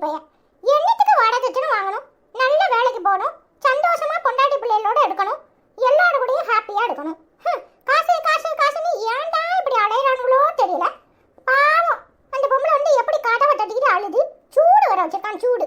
கூட்டிட்டு போயேன் என்னத்துக்கு வாடகைக்குன்னு வாங்கணும்? நல்ல வேலைக்கு போகணும். சந்தோஷமா பொண்டாட்டி பிள்ளைகளோட எடுக்கணும் எல்லாரோட கூடயும் ஹாப்பியா எடுக்கணும் காசு காசு காசுன்னு ஏன்டா இப்படி அலையிறானுங்களோ தெரியல. பாவம் அந்த பொம்பளை வந்து எப்படி கதவை தட்டிக்கிட்டு அழுது? சூடு வர வச்சிருக்கான் சூடு.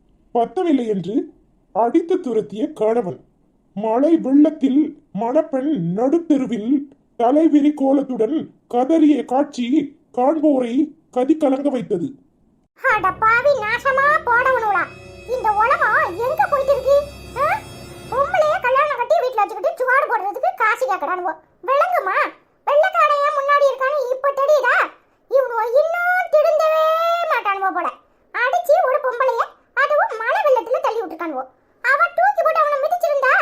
பத்தவில்லை என்று அடித்து துரத்திய கணவன். மழை வெள்ளத்தில் மணப்பெண் நடுத்தெருவில் தலைவிரி கோலத்துடன் கதறிய காட்சி காண்போரை கதி கலங்க வைத்தது அடப்பாவி நாசமா போடவனுடா இந்த உலகம் எங்க போயிட்டு இருக்கு? கல்யாணம் கட்டி வீட்டுல வச்சுக்கிட்டு சுவாடு போடுறதுக்கு காசு கேட்கறானுவோ விளங்குமா? வெள்ளக்காரையா முன்னாடி இருக்கானு இப்ப தெரியுதா? இவனுவோ இன்னும் திருந்தவே மாட்டானுவோ போல. அடிச்சு ஒரு பொம்பளைய மழை வெள்ளத்துல தள்ளி விட்டுருக்கானுவோ. அவன் தூக்கி போட்டு அவனை மிதிச்சிருந்தா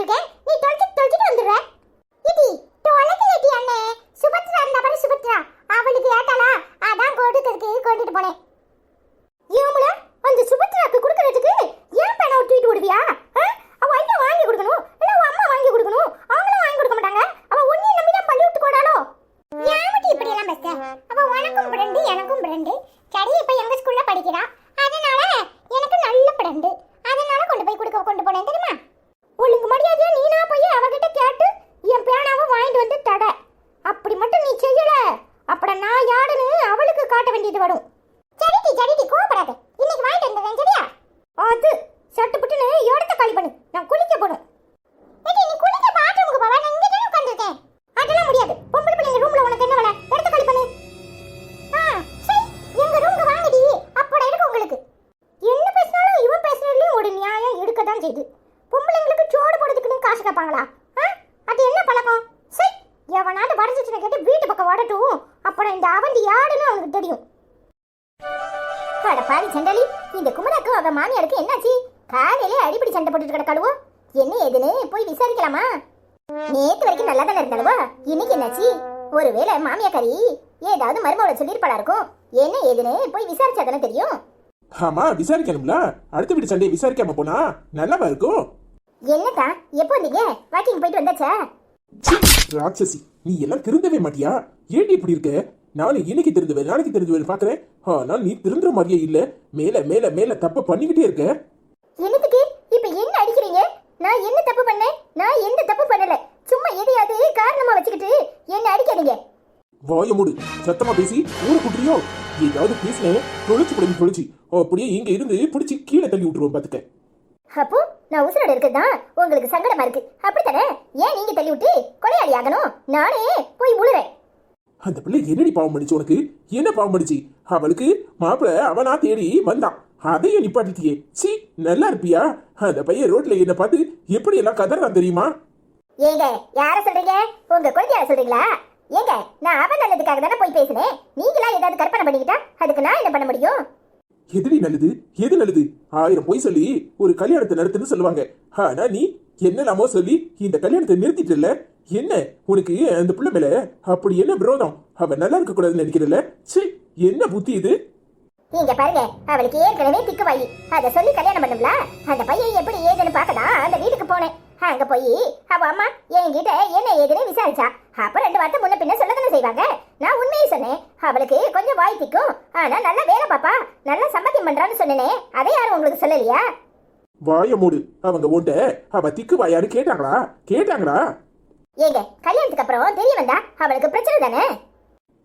இருக்கேன் நீ தொலைச்சி தொலைச்சிட்டு வந்துடுற. இடி தொலைக்கலடி அண்ணே? சுபத்ரா இருந்தா பாரு சுபத்ரா. அவளுக்கு ஏட்டாளா? அதான் கொடுக்கிறதுக்கு கொண்டுட்டு போனேன். இவங்கள அந்த சுபத்ராக்கு கொடுக்கறதுக்கு ஏன் பேனை தூக்கிட்டு விடுவியா அவ வாங்கி கொடுக்கணும். இல்லை அம்மா வாங்கி கொடுக்கணும். அவங்களும் வாங்கி கொடுக்க மாட்டாங்க. அவ ஒன்னையும் நம்பி தான் பள்ளி விட்டு போடாளோ ஏன் இப்படி எல்லாம் பேச உனக்கும் பிரெண்டு எனக்கும் பிரெண்டு சரி எங்க ஸ்கூல்ல படிக்கிறா. அதனால எனக்கு நல்ல பிரெண்டு அதனால கொண்டு போய் கொடுக்க கொண்டு போனேன். தெரியுமா? ஒழுங்கு மரியாதையா நீனா போய் அவகிட்ட கேட்டு என் பேனாவும் வாங்கிட்டு வந்து தடை. அட பாவி செண்டாளி இந்த குமராக்கும் அவ மாமியாருக்கு என்னாச்சு? காலையிலே அடிப்படி சண்டை போட்டுட்டு கிடக்காளுவோ? என்ன ஏதுன்னு போய் விசாரிக்கலாமா? நேத்து வரைக்கும் நல்லா தானே இருந்தாலுவா இன்னைக்கு என்னாச்சு? ஒருவேளை மாமியாக்காரி ஏதாவது மருமகளை சொல்லியிருப்பாளா இருக்கும்? என்ன ஏதுன்னு போய் விசாரிச்சா தானே தெரியும்? ஆமா விசாரிக்கணும்ல. அடுத்த வீட்டு சண்டையை விசாரிக்காம போனா நல்லாவா இருக்கும்? என்னக்கா எப்போ வந்தீங்க? வாக்கிங் போயிட்டு வந்தாச்சா? ராட்சசி நீ எல்லாம் திருந்தவே மாட்டியா? ஏன் இப்படி இருக்க? நானும் இன்னைக்கு திருந்துவேன் நாளைக்கு திருந்துவேன் பாக்குறேன். ஆனா நீ திருந்துற மாதிரியே இல்ல. மேல மேல மேல தப்ப பண்ணிக்கிட்டே இருக்க. என்னத்துக்கு? இப்ப என்ன அடிக்கிறீங்க? நான் என்ன தப்பு பண்ணேன்? நான் எந்த தப்பு பண்ணல? சும்மா எதையாவது காரணமா வச்சுக்கிட்டு என்ன அடிக்காதீங்க. வாய மூடு. சத்தமா பேசி. ஊரை குட்டுறியோ? ஏதாவது பேசினேன் தொலைச்சு பிடிச்சி தொலைச்சு அப்படியே இங்க இருந்து பிடிச்சி கீழே தள்ளி விட்டுருவோம் பாத்துக்க. அப்போ நான் உசுரோட இருக்குதான் உங்களுக்கு சங்கடமா இருக்கு. அப்படித்தானே? ஏன் நீங்க தள்ளி விட்டு கொலையாளி ஆகணும்? நானே போய் உழுறேன். அந்த பிள்ளை என்னடி பாவம் பண்ணிச்சு உனக்கு? என்ன பாவம் பண்ணிச்சு? அவளுக்கு மாப்பிள்ள அவனா தேடி வந்தான். அதையும் நிப்பாட்டிட்டியே. சீ நல்லா இருப்பியா? அந்த பையன் ரோட்ல என்ன பார்த்து எப்படி எல்லாம் கதறான் தெரியுமா? ஏங்க யார சொல்றீங்க? உங்க குழந்தையார சொல்றீங்களா? ஏங்க நான் அவன் நல்லதுக்காக தானே போய் பேசினேன். நீங்களா ஏதாவது கற்பனை பண்ணிக்கிட்டா அதுக்கு நான் என்ன பண்ண முடியும்? எதுடி நல்லது? எது நல்லது? ஆயிரம் பொய் சொல்லி ஒரு கல்யாணத்தை நடத்துன்னு சொல்லுவாங்க. ஆனா நீ என்னலாமோ சொல்லி இந்த கல்யாணத்தை நிறுத்திட்டல என்ன? உனக்கு அந்த பிள்ளை மேல? அப்படி என்ன விரோதம்? அவ நல்லா இருக்க கூடாதுன்னு நினைக்கிறல்ல? சீ என்ன புத்தி இது? இங்க பாருங்க அவளுக்கு ஏற்கனவே திக்கு வாயி அத சொல்லி கல்யாணம் பண்ணும்ல? அந்த பையன் எப்படி ஏதுன்னு பார்க்கதான் அந்த வீட்டுக்கு போனேன். அங்க போய் அவ அம்மா என்கிட்ட என்ன ஏதுன்னு விசாரிச்சா. அப்ப ரெண்டு வார்த்தை முன்ன பின்ன சொல்லதானே செய்வாங்க? நான் உண்மையை சொன்னேன். அவளுக்கு கொஞ்சம் வாய் திக்கும். ஆனா நல்லா வேலை பாப்பா. நல்லா சம்பாத்தியம் பண்றான்னு சொன்னேனே. அதை யாரும் உங்களுக்கு சொல்லலையா? வாய மூடு. அவங்க உன்ட்ட அவ திக்கு வாயாரு கேட்டாங்களா? கேட்டாங்களா? ஏங்க கல்யாணத்துக்கு அப்புறம் தெரிய வந்தா அவளுக்கு பிரச்சனை தானே?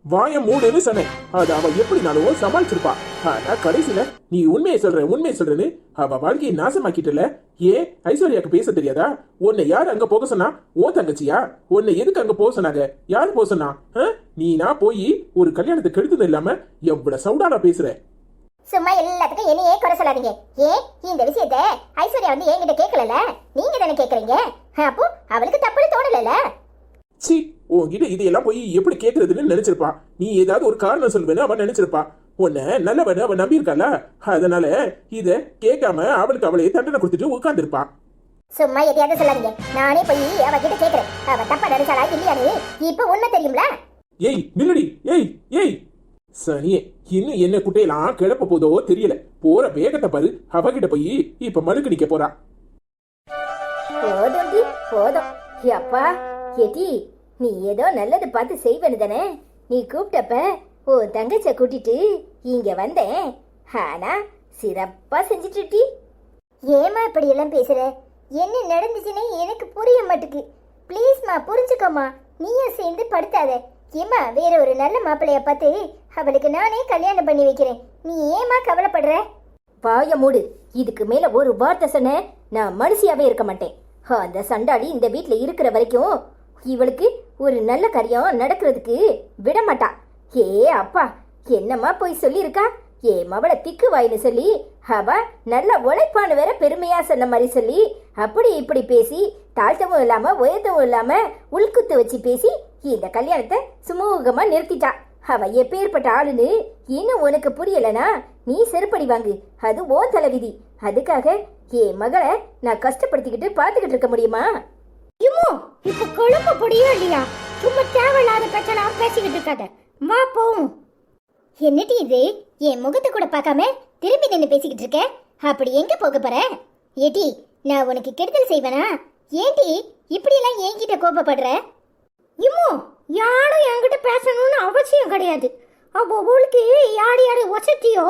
வாய மூடுன்னு சொன்னேன். அது அவ எப்படினாலும் சமாளிச்சிருப்பா. ஆனா கடைசியில நீ உண்மையை சொல்ற உண்மையை சொல்றேன்னு அவ வாழ்க்கையை நாசமாக்கிட்டல. ஏன் ஐஸ்வர்யாக்கு பேச தெரியாதா? உன்னை யார் அங்க போக சொன்னா? ஓ தங்கச்சியா? உன்னை எதுக்கு அங்க போக சொன்னாங்க? யார் போக சொன்னா? நீ நான் போய் ஒரு கல்யாணத்தை கெடுத்தது இல்லாம எவ்வளவு சவுடானா பேசுற? சும்மா எல்லாத்துக்கும் என்னையே சொல்லாதீங்க. ஏன் இந்த விஷயத்த ஐஸ்வர்யா வந்து என்கிட்ட கேட்கலல நீங்க தானே கேக்குறீங்க அப்போ அவளுக்கு தப்புன்னு தோணலல சி உன்கிட்ட இதையெல்லாம் போய் எப்படி கேக்குறதுன்னு நினைச்சிருப்பா நீ ஏதாவது ஒரு காரணம் சொல்லுவேன்னு அவன் நினைச்சிருப்பா உன்னை நல்லவன் அவன் நம்பியிருக்கால அதனால இத கேட்காம அவளுக்கு அவளே தண்டனை கொடுத்துட்டு உட்கார்ந்திருப்பா சும்மா எதையாவது சொல்லாதீங்க. நானே போய் அவகிட்ட கேக்குறேன் அவ தப்பா நினைச்சாளா இல்லையான்னு இப்ப உண்மை தெரியும்ல? ஏய் நில்லுடி. ஏய் ஏய். சனியே இன்னும் என்ன குட்டையெல்லாம் கிளப்ப போதோ தெரியல. போற வேகத்தை பாரு. அவகிட்ட போய் இப்ப மழுக்கு நிக்க போறா. போதும்டி போதும். அப்பா எடி நீ ஏதோ நல்லது பார்த்து செய்வனு தானே? நீ கூப்பிட்டப்ப ஓ தங்கச்ச கூட்டிட்டு இங்க வந்தேன். ஆனா சிறப்பா செஞ்சிட்டுடி ஏமா இப்படி எல்லாம் பேசுற? என்ன நடந்துச்சுன்னே எனக்கு புரிய மாட்டுக்கு. ப்ளீஸ்மா புரிஞ்சுக்கோமா நீயும் சேர்ந்து படுத்தாத. ஏமா வேற ஒரு நல்ல மாப்பிள்ளைய பார்த்து அவளுக்கு நானே கல்யாணம் பண்ணி வைக்கிறேன். நீ ஏமா கவலைப்படுற? வாய மூடு. இதுக்கு மேல ஒரு வார்த்தை சொன்ன நான் மனுஷியாவே இருக்க மாட்டேன். அந்த சண்டாளி இந்த வீட்டில் இருக்கிற வரைக்கும் இவளுக்கு ஒரு நல்ல காரியம் நடக்கிறதுக்கு விட மாட்டா. ஏ அப்பா என்னம்மா போய் சொல்லியிருக்கா? ஏ மவளை திக்கு வாயின்னு சொல்லி அவ நல்ல உழைப்பான்னு வேற பெருமையா சொன்ன மாதிரி சொல்லி அப்படி இப்படி பேசி தாழ்த்தவும் இல்லாம உயர்த்தவும் இல்லாம உள்குத்து வச்சு பேசி இந்த கல்யாணத்தை சுமூகமா நிறுத்திட்டா. அவ எப்பேற்பட்ட ஆளுன்னு இன்னும் உனக்கு புரியலனா நீ செருப்படி வாங்கு. அது ஓ தலைவிதி. அதுக்காக ஏ மகளை நான் கஷ்டப்படுத்திக்கிட்டு பார்த்துக்கிட்டு இருக்க முடியுமா? இம்மோ இப்ப குழம்பு பொடியும் இல்லையா? சும்மா தேவையில்லாத பேச்செல்லாம் பேசிக்கிட்டு இருக்காத. வா போவோம். என்னடி இது? என் முகத்தை கூட பார்க்காம திரும்பி நின்று பேசிக்கிட்டு இருக்க? அப்படி எங்க போக போற? ஏடி நான் உனக்கு கெடுதல் செய்வேனா? ஏண்டி இப்படியெல்லாம் என்கிட்ட கோபப்படுற? இம்மோ யாரும் என்கிட்ட பேசணும்னு அவசியம் கிடையாது. அவளுக்கு யார் யார் வசதியோ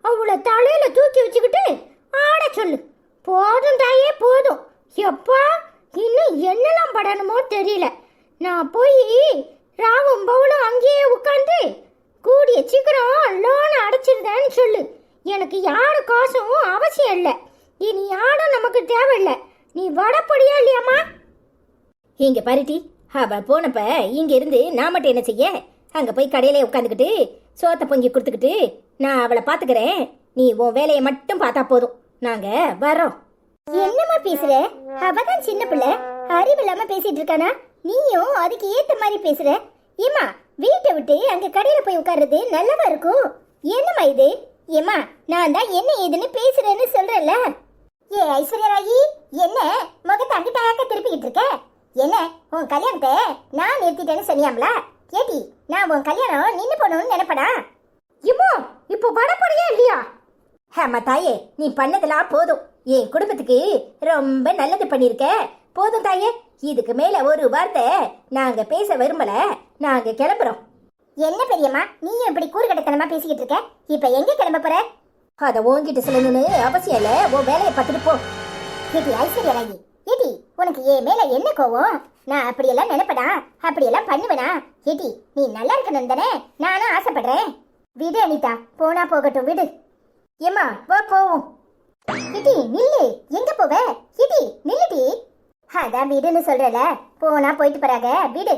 அவளை தலையில தூக்கி வச்சுக்கிட்டு ஆட சொல்லு. போதும் தாயே போதும். எப்பா இன்னும் என்னெல்லாம் படணுமோ தெரியல. நான் போய் ராவும் பவுலும் அங்கேயே உட்காந்து கூடிய சீக்கிரம் லோனை அடைச்சிருந்தேன்னு சொல்லு. எனக்கு யாரு காசும் அவசியம் இல்லை. இனி யாரும் நமக்கு தேவையில்லை. நீ வடப்படியா இல்லையாம்மா? இங்க பாருட்டி அவ போனப்ப இங்க இருந்து நான் மட்டும் என்ன செய்ய? அங்க போய் கடையிலே உட்காந்துக்கிட்டு சோத்த பொங்கி கொடுத்துக்கிட்டு நான் அவளை பாத்துக்கிறேன். நீ உன் வேலையை மட்டும் பார்த்தா போதும். நாங்க வரோம் என்னம்மா பேசுற? அவதான் சின்ன பிள்ளை. அறிவு இல்லாம பேசிட்டு இருக்கானா? நீயும் அதுக்கு ஏத்த மாதிரி பேசுற. ஏமா வீட்டை விட்டு அங்க கடையில போய் உட்கார்றது நல்லவா இருக்கும்? என்னம்மா இது? ஏமா நான் தான் என்ன ஏதுன்னு பேசுறேன்னு சொல்றேன்ல. ஏ ஐஸ்வர்யா ராயி என்ன? முகத்தை அங்கிட்டாக்க திருப்பிக்கிட்டு இருக்க? என்ன உன் கல்யாணத்தை நான் நிறுத்திட்டேன்னு சொன்னியாம்ல? கேட்டி நான் உன் கல்யாணம் நின்று போகணும்னு நினைப்படா இம்மோ இப்போ வடப்படையா இல்லையா? ஹேமா தாயே நீ பண்ணதெல்லாம் போதும். என் குடும்பத்துக்கு ரொம்ப நல்லது பண்ணியிருக்க. போதும் தாயே இதுக்கு மேல ஒரு வார்த்தை நாங்க பேச விரும்பல. நாங்க கிளம்புறோம். என்ன பெரியம்மா நீயும் இப்படி கூறுகட்டத்தனமா பேசிக்கிட்டு இருக்க? இப்ப எங்க கிளம்ப போற? அதை உன்கிட்ட சொல்லணும்னு அவசியம் இல்ல. உன் வேலையை பார்த்துட்டு போ. ஐஸ்வர்யா ராகி. ஏடி உனக்கு என் மேல என்ன கோவம்? நான் அப்படியெல்லாம் நினைப்படா அப்படியெல்லாம் பண்ணுவேனா? ஏடி நீ நல்லா இருக்கணும் தானே? நானும் ஆசைப்படுறேன். விடு அனிதா போனா போகட்டும் விடு. ஏமா வா போவோம். இடி நில்லு. எங்க போவ? இடி நில்லுடி. அதான் விடுன்னு சொல்றல. போனா போயிட்டு போறாங்க விடு.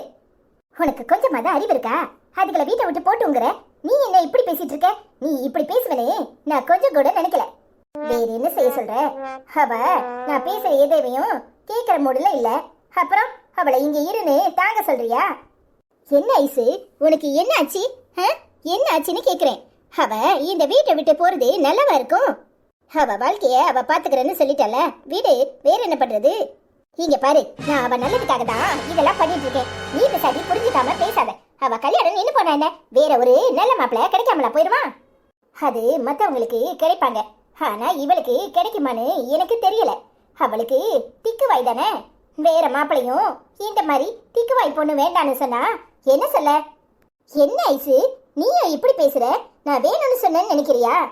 உனக்கு கொஞ்சமாதான் அறிவு இருக்கா? அதுகளை வீட்டை விட்டு போட்டுங்கிற நீ என்ன இப்படி பேசிட்டு இருக்க? நீ இப்படி பேசுவனே? நான் கொஞ்சம் கூட நினைக்கல. வேற செய்ய சொல்ற? அவ நான் பேசுற எதையும் கேட்கிற மூடல இல்ல. அப்புறம் அவளை இங்க இருன்னு தாங்க சொல்றியா? என்ன ஐசு உனக்கு என்ன ஆச்சு? ஆ? என்ன ஆச்சுன்னு கேக்குறேன். அவ இந்த வீட்டை விட்டு போறது நல்லவா இருக்கும்? அவ வாழ்க்கைய அவ பாத்துக்கிறேன்னு சொல்லிட்டால வீடு வேற என்ன பண்றது? இங்க பாரு நான் அவ நல்லதுக்காக தான் இதெல்லாம் பண்ணிட்டு இருக்கேன். நீ பேசாதி புரிஞ்சுக்காம பேசாத. அவ கல்யாணம் நின்னு போனா என்ன? வேற ஒரு நல்ல மாப்பிள்ள கிடைக்காமலா போயிருவான்? அது மத்தவங்களுக்கு கிடைப்பாங்க. ஆனா இவளுக்கு கிடைக்குமான்னு எனக்கு தெரியல. அவளுக்கு திக்குவாய் தானே? வேற மாப்பிளையும் இந்த மாதிரி திக்குவாய் பொண்ணு வேண்டான்னு சொன்னா என்ன சொல்ல? என்ன ஐசு? நீயும் இப்படி பேசுற? நான் வேணும்னு சொன்னேன்னு நினைக்கிறியா?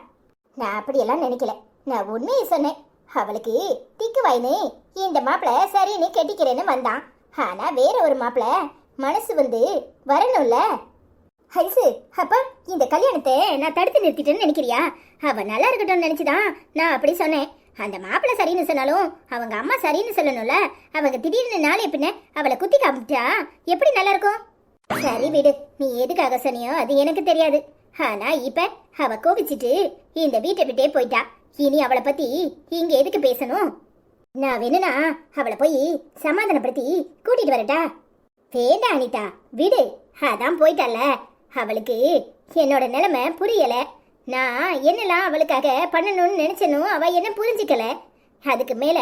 நான் அப்படியெல்லாம் நினைக்கல. நான் உண்மையை சொன்னேன். அவளுக்கு திக்கு இந்த மாப்பிள சரின்னு கெட்டிக்கிறேன்னு வந்தான். ஆனா வேற ஒரு மாப்பிள மனசு வந்து வரணும்ல? ஹரிசு அப்பா இந்த கல்யாணத்தை நான் தடுத்து நிறுத்திட்டேன்னு நினைக்கிறியா? அவ நல்லா இருக்கட்டும்னு நினைச்சுதான் நான் அப்படி சொன்னேன். அந்த மாப்பிள சரின்னு சொன்னாலும் அவங்க அம்மா சரின்னு சொல்லணும்ல? அவங்க திடீர்னு நாளே பின்ன அவளை குத்தி காமிச்சா எப்படி நல்லா இருக்கும்? சரி விடு நீ எதுக்காக சொன்னியோ அது எனக்கு தெரியாது. ஆனா இப்ப அவ கோபிச்சுட்டு இந்த வீட்டை விட்டே போயிட்டா. இனி அவளை பத்தி இங்க எதுக்கு பேசணும்? நான் வேணும்னா அவளை போய் சமாதானப்படுத்தி கூட்டிட்டு வரட்டா? வேண்டாம் அனிதா விடு. அதான் போயிட்டால. அவளுக்கு என்னோட நிலைமை புரியல. நான் என்னெல்லாம் அவளுக்காக பண்ணணும்னு நினைச்சனோ அவ என்ன புரிஞ்சுக்கல. அதுக்கு மேல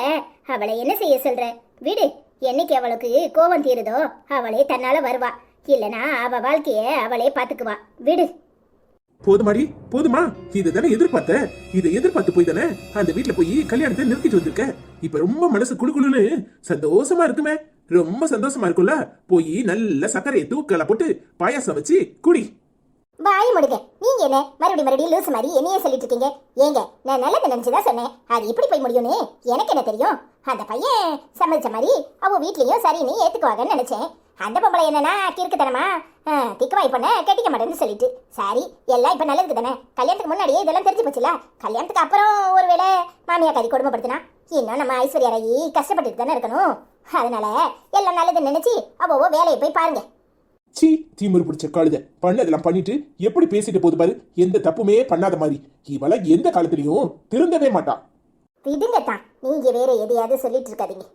அவளை என்ன செய்ய சொல்ற? விடு என்னைக்கு அவளுக்கு கோபம் தீருதோ அவளே தன்னால வருவா. இல்லனா அவ வாழ்க்கைய அவளே பாத்துக்குவா. விடு. போதுமாடி போதுமா. இதுதானே எதிர்பார்த்த? இதை எதிர்பார்த்து போய் தானே? அந்த வீட்டுல போய் கல்யாணத்தை நிறுத்திட்டு வந்திருக்க. இப்ப ரொம்ப மனசு குளுகுளுன்னு சந்தோஷமா இருக்குமே. ரொம்ப சந்தோஷமா இருக்கும்ல? போய் நல்ல சர்க்கரையை தூக்கல போட்டு பாயாசம் வச்சு குடி. வாய் முடுங்க. நீங்க என்ன? மறுபடியும் மறுபடியும் லூஸ் மாதிரி என்னையே சொல்லிட்டு இருக்கீங்க ஏங்க நான் நல்லது நினைச்சுதான் சொன்னேன். அது இப்படி போய் முடியும்னு? எனக்கு என்ன தெரியும்? அந்த பையன் சம்மதிச்ச மாதிரி அவ வீட்லயும் சரின்னு ஏத்துக்குவாங்கன்னு நினைச்சேன். அந்த பொம்பளை என்னன்னா கிறுக்குத்தனமா? திக்குவாய் பண்ண கட்டிக்க மாட்டேன்னு சொல்லிட்டு. சரி எல்லாம் இப்ப நல்லதுக்கு தானே? கல்யாணத்துக்கு முன்னாடியே இதெல்லாம் தெரிஞ்சு போச்சுல? கல்யாணத்துக்கு அப்புறம் ஒருவேளை மாமியா கறி கொடுமைப்படுத்தினா? இன்னும் நம்ம ஐஸ்வர்யா ராயி கஷ்டப்பட்டுட்டு தானே இருக்கணும். அதனால எல்லாம் நல்லதுன்னு நினைச்சு அவ வேலையை போய் பாருங்க. சீ தீமுறு பிடிச்ச கழுத. பண்ணதெல்லாம் பண்ணிட்டு எப்படி பேசிட்டு போது பாரு? எந்த தப்புமே பண்ணாத மாதிரி. இவள எந்த காலத்திலயும் திருந்தவே மாட்டா. விடுங்க தான் நீங்க வேற எதையாவது சொல்லிட்டு இருக்காதீங்க.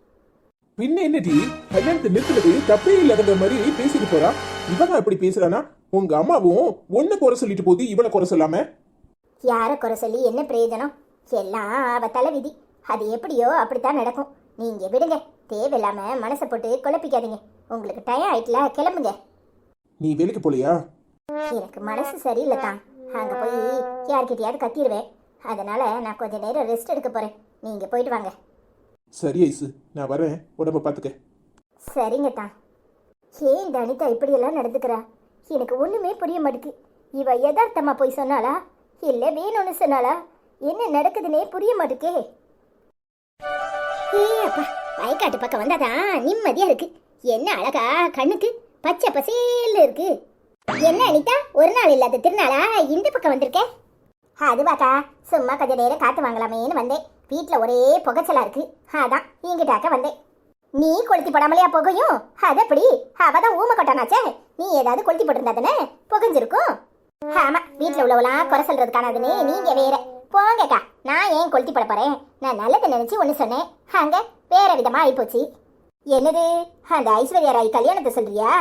பின்ன என்னடி? கல்யாணத்தை நிறுத்துறது தப்பே இல்லாத மாதிரி பேசிட்டு போறா? இவன் இப்படி பேசுறானா? உங்க அம்மாவும் ஒண்ணு குறை சொல்லிட்டு போகுது இவனை குறை சொல்லாம. யாரை குறை சொல்லி என்ன பிரயோஜனம்? எல்லாம் அவ தலைவிதி அது எப்படியோ அப்படித்தான் நடக்கும். நீங்க விடுங்க. தேவையில்லாம மனசை போட்டு குழப்பிக்காதீங்க. உங்களுக்கு டயம் ஆயிட்டுல கிளம்புங்க. நீ வேலைக்கு போலையா? எனக்கு மனசு சரியில்லை தான் அங்க போய் யார்கிட்டயாவது கத்திடுவேன் அதனால நான் கொஞ்ச நேரம் ரெஸ்ட் எடுக்க போறேன். நீங்க போயிட்டு வாங்க. சரி ஐசு. நான் வரேன். உடம்ப பாத்துக்க. சரிங்க தான் ஏன் இந்த அனிதா இப்படியெல்லாம் நடந்துக்கிறா? எனக்கு ஒண்ணுமே புரிய மாட்டேங்குது. இவ யதார்த்தமா போய் சொன்னாளா? இல்ல வேணும்னு சொன்னாளா? என்ன நடக்குதுன்னே புரிய மாட்டேக்கே ஏ அப்பா வயக்காட்டு பக்கம் வந்தாதான் நிம்மதியா இருக்கு. என்ன அழகா கண்ணுக்கு பச்சை பசேல்னு இருக்கு. என்ன அனிதா ஒரு நாள் இல்லாத திருநாளா? இந்த பக்கம் வந்திருக்க? அதுவாக்கா சும்மா கொஞ்ச நேரம் காத்து வாங்கலாமேன்னு வந்தேன். வீட்டில் ஒரே புகைச்சலா இருக்கு. அதான் இங்கிட்டாக்க வந்தேன். நீ கொளுத்தி போடாமலையா புகையும்? அது எப்படி? அவதான் ஊமை கொட்டானாச்சே. நீ ஏதாவது கொளுத்தி போட்டிருந்தா தானே? புகைஞ்சிருக்கும். ஆமா வீட்டில் உள்ளவெல்லாம் குறை சொல்றதுக்கானதுன்னு நீங்க வேற. போங்கக்கா நான் ஏன் கொளுத்தி போட போறேன்? நான் நல்லதை நினைச்சு ஒண்ணு சொன்னேன். அங்க வேற விதமா ஆயிப்போச்சு. என்னது? அந்த ஐஸ்வர்யா ராய் கல்யாணத்தை சொல்றியா?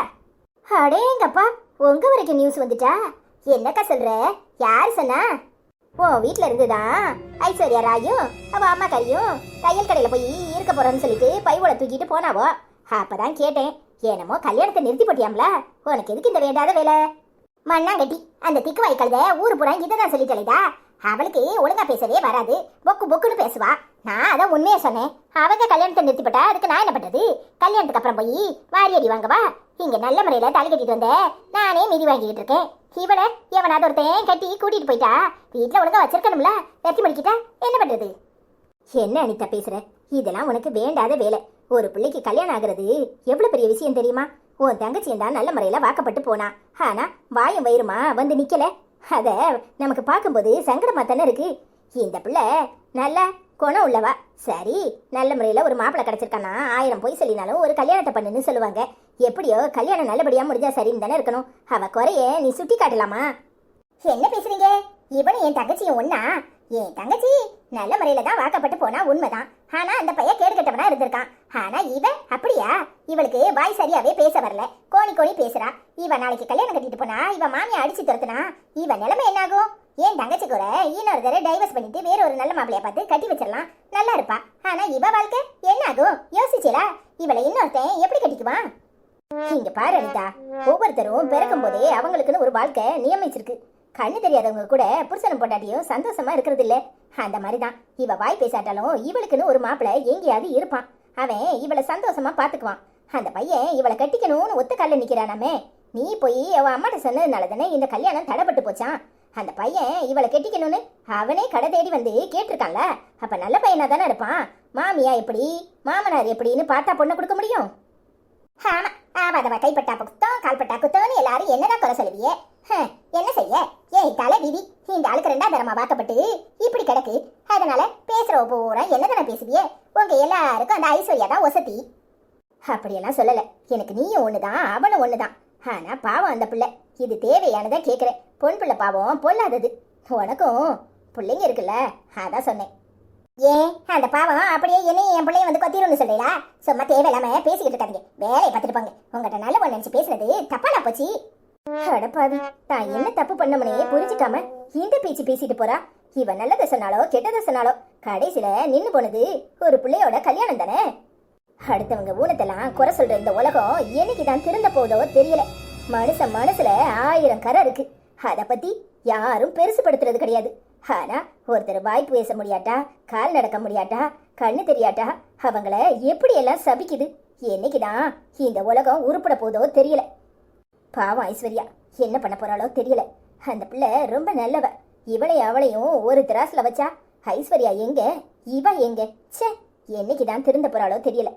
அடேங்கப்பா உங்க வரைக்கும் நியூஸ் வந்துட்டா? என்னக்கா சொல்ற? யார் சொன்னா? உன் வீட்ல இருந்துதான். ஐஸ்வர்யா ராயும் அவ அம்மா கறியும் தையல் கடையில போய் இருக்க போறேன்னு சொல்லிட்டு பைவோட தூக்கிட்டு போனாவோ? அப்பதான் கேட்டேன். ஏனமோ கல்யாணத்தை நிறுத்தி போட்டியாம்ல? உனக்கு எதுக்கு இந்த வேண்டாத வேலை? மண்ணாங்கட்டி அந்த திக்கு ஊர் கழுத ஊரு பூரா இதான் சொல்லிட்டலைதா அவளுக்கு ஒழுங்கா பேசவே வராது. பொக்கு பொக்குன்னு பேசுவா. நான் அதான் உண்மையை சொன்னேன். அவங்க கல்யாணத்தை நிறுத்திப்பட்டா அதுக்கு நான் என்ன பண்ணுறது கல்யாணத்துக்கு அப்புறம் போய் வாரி அடி வாங்கவா? இங்கே நல்ல முறையில் தாலி கட்டிட்டு வந்தேன் நானே மிதி வாங்கிட்டு இருக்கேன். இவளை எவனாவது ஒருத்தன் கட்டி கூட்டிட்டு போயிட்டா? வீட்டில் ஒழுங்கா வச்சிருக்கணும்ல? வெற்றி மடிக்கிட்டா என்ன பண்ணுறது என்ன அனிதா பேசுற? இதெல்லாம் உனக்கு வேண்டாத வேலை. ஒரு பிள்ளைக்கு கல்யாணம் ஆகுறது எவ்வளோ பெரிய விஷயம் தெரியுமா? உன் தங்கச்சியும் தான் நல்ல முறையில் வாக்கப்பட்டு போனா. ஆனா வாயும் வயிறுமா வந்து நிற்கலை அதை நமக்கு பார்க்கும்போது சங்கடமா தானே இருக்கு. இந்த பிள்ளை நல்லா குணம் உள்ளவா. சரி நல்ல முறையில் ஒரு மாப்பிள்ளை கிடச்சிருக்கானா ஆயிரம் பொய் சொல்லினாலும் ஒரு கல்யாணத்தை பண்ணுன்னு சொல்லுவாங்க. எப்படியோ கல்யாணம் நல்லபடியாக முடிஞ்சா சரின்னு தானே இருக்கணும். அவ குறைய நீ சுட்டி காட்டலாமா? என்ன பேசுறீங்க? இவனும் என் தங்கச்சியும் ஒன்னா என் தங்கச்சி நல்ல முறையில் தான் வாக்கப்பட்டு போனா உண்மைதான். ஆனா அந்த பையன் கேடுகட்டவனா இருந்திருக்கான். ஆனா இவ அப்படியா? இவளுக்கு வாய் சரியாவே பேச வரல. கோணி கோணி பேசுறா. இவ நாளைக்கு கல்யாணம் கட்டிட்டு போனா இவ மாமியை அடிச்சு துரத்துனா? இவன் நிலைமை என்னாகும்? ஏன் தங்கச்சி கூட இன்னொரு தடவை டைவர்ஸ் பண்ணிட்டு வேற ஒரு நல்ல மாப்பிளைய பார்த்து கட்டி வச்சிடலாம். நல்லா இருப்பா. ஆனா இவ வாழ்க்கை என்ன ஆகும் யோசிச்சலா இவளை இன்னொருத்தன் எப்படி கட்டிக்குவான்? இங்க பாரு அனிதா. ஒவ்வொருத்தரும் பிறக்கும் போதே அவங்களுக்குன்னு ஒரு வாழ்க்கை நியமிச்சிருக்கு. கண்ணு தெரியாதவங்க கூட புருஷனும் பொண்டாட்டியும் சந்தோஷமா இருக்கிறது இல்ல அந்த மாதிரி தான் இவ வாய் பேசாட்டாலும் இவளுக்குன்னு ஒரு மாப்பிள்ள எங்கேயாவது இருப்பான். அவன் இவளை சந்தோஷமா பாத்துக்குவான். அந்த பையன் இவளை கட்டிக்கணும்னு ஒத்த கால நிக்கிறானாமே. நீ போய் அவ அம்மாட்ட சொன்னதுனால தானே இந்த கல்யாணம் தடைப்பட்டு போச்சான் அந்த பையன் இவளை கெட்டிக்கணும்னு அவனே கடை தேடி வந்து கேட்டிருக்கான்ல. அப்ப நல்ல பையனா தானே இருப்பான். மாமியா எப்படி மாமனார் எப்படின்னு பார்த்தா பொண்ணை கொடுக்க முடியும்? ஆமா ஆவாதவ கைப்பட்டா குத்தம் கால்பட்டா குத்தம்னு எல்லாரும் என்னதான் குறை சொல்லுவியே? என்ன செய்ய? ஏய் தலை விதி இந்த ஆளுக்கு ரெண்டாம் தரமா பார்க்கப்பட்டு இப்படி கிடக்கு. அதனால பேசுற பூரா என்னதான பேசுவியே? உங்க எல்லாருக்கும் அந்த ஐஸ்வர்யா தான் வசதி அப்படியெல்லாம் சொல்லல. எனக்கு நீயும் ஒண்ணுதான் அவனும் ஒண்ணுதான். ஆனா பாவம் அந்த பிள்ளை. இது தேவையானதான் கேட்குறேன் பொன் பிள்ளை பாவம் பொல்லாதது. உனக்கும் பிள்ளைங்க இருக்குல்ல அதான் சொன்னேன். ஏன் அந்த பாவம் அப்படியே என்னையும் என் பிள்ளைய வந்து கொத்திடும்னு சொல்றீங்களா சும்மா தேவையில்லாம பேசிக்கிட்டு இருக்காதீங்க. வேலையை பார்த்துட்டு போங்க. உங்ககிட்ட நல்ல ஒன்று நினச்சி பேசுனது தப்பானா போச்சு. அடப்பாவி தான் என்ன தப்பு பண்ணமுனே புரிஞ்சுக்காம இந்த பேச்சு பேசிட்டு போறா? இவ நல்லதை சொன்னாலோ கெட்டதை சொன்னாலோ கடைசியில நின்னு போனது ஒரு பிள்ளையோட கல்யாணம் தானே? அடுத்தவங்க ஊனத்தெல்லாம் குறை சொல்ற இந்த உலகம் என்னைக்கு தான் திருந்த போதோ தெரியல. மனுஷன் மனசுல ஆயிரம் கரை இருக்கு. அதை பத்தி யாரும் பெருசுபடுத்துறது கிடையாது. ஆனா ஒருத்தர் வாய்ப்பு பேச முடியாட்டா கால் நடக்க முடியாட்டா கண்ணு தெரியாட்டா அவங்கள எப்படி எல்லாம் சபிக்குது? என்னைக்குதான் இந்த உலகம் உருப்பட போதோ தெரியல. பாவம் ஐஸ்வர்யா என்ன பண்ண போறாளோ தெரியல. அந்த பிள்ளை ரொம்ப நல்லவ. இவளையும் அவளையும் ஒரு திராஸ்ல வச்சா ஐஸ்வர்யா எங்க? இவ எங்க? ச்சே என்னைக்குதான் திருந்த போறாளோ தெரியல.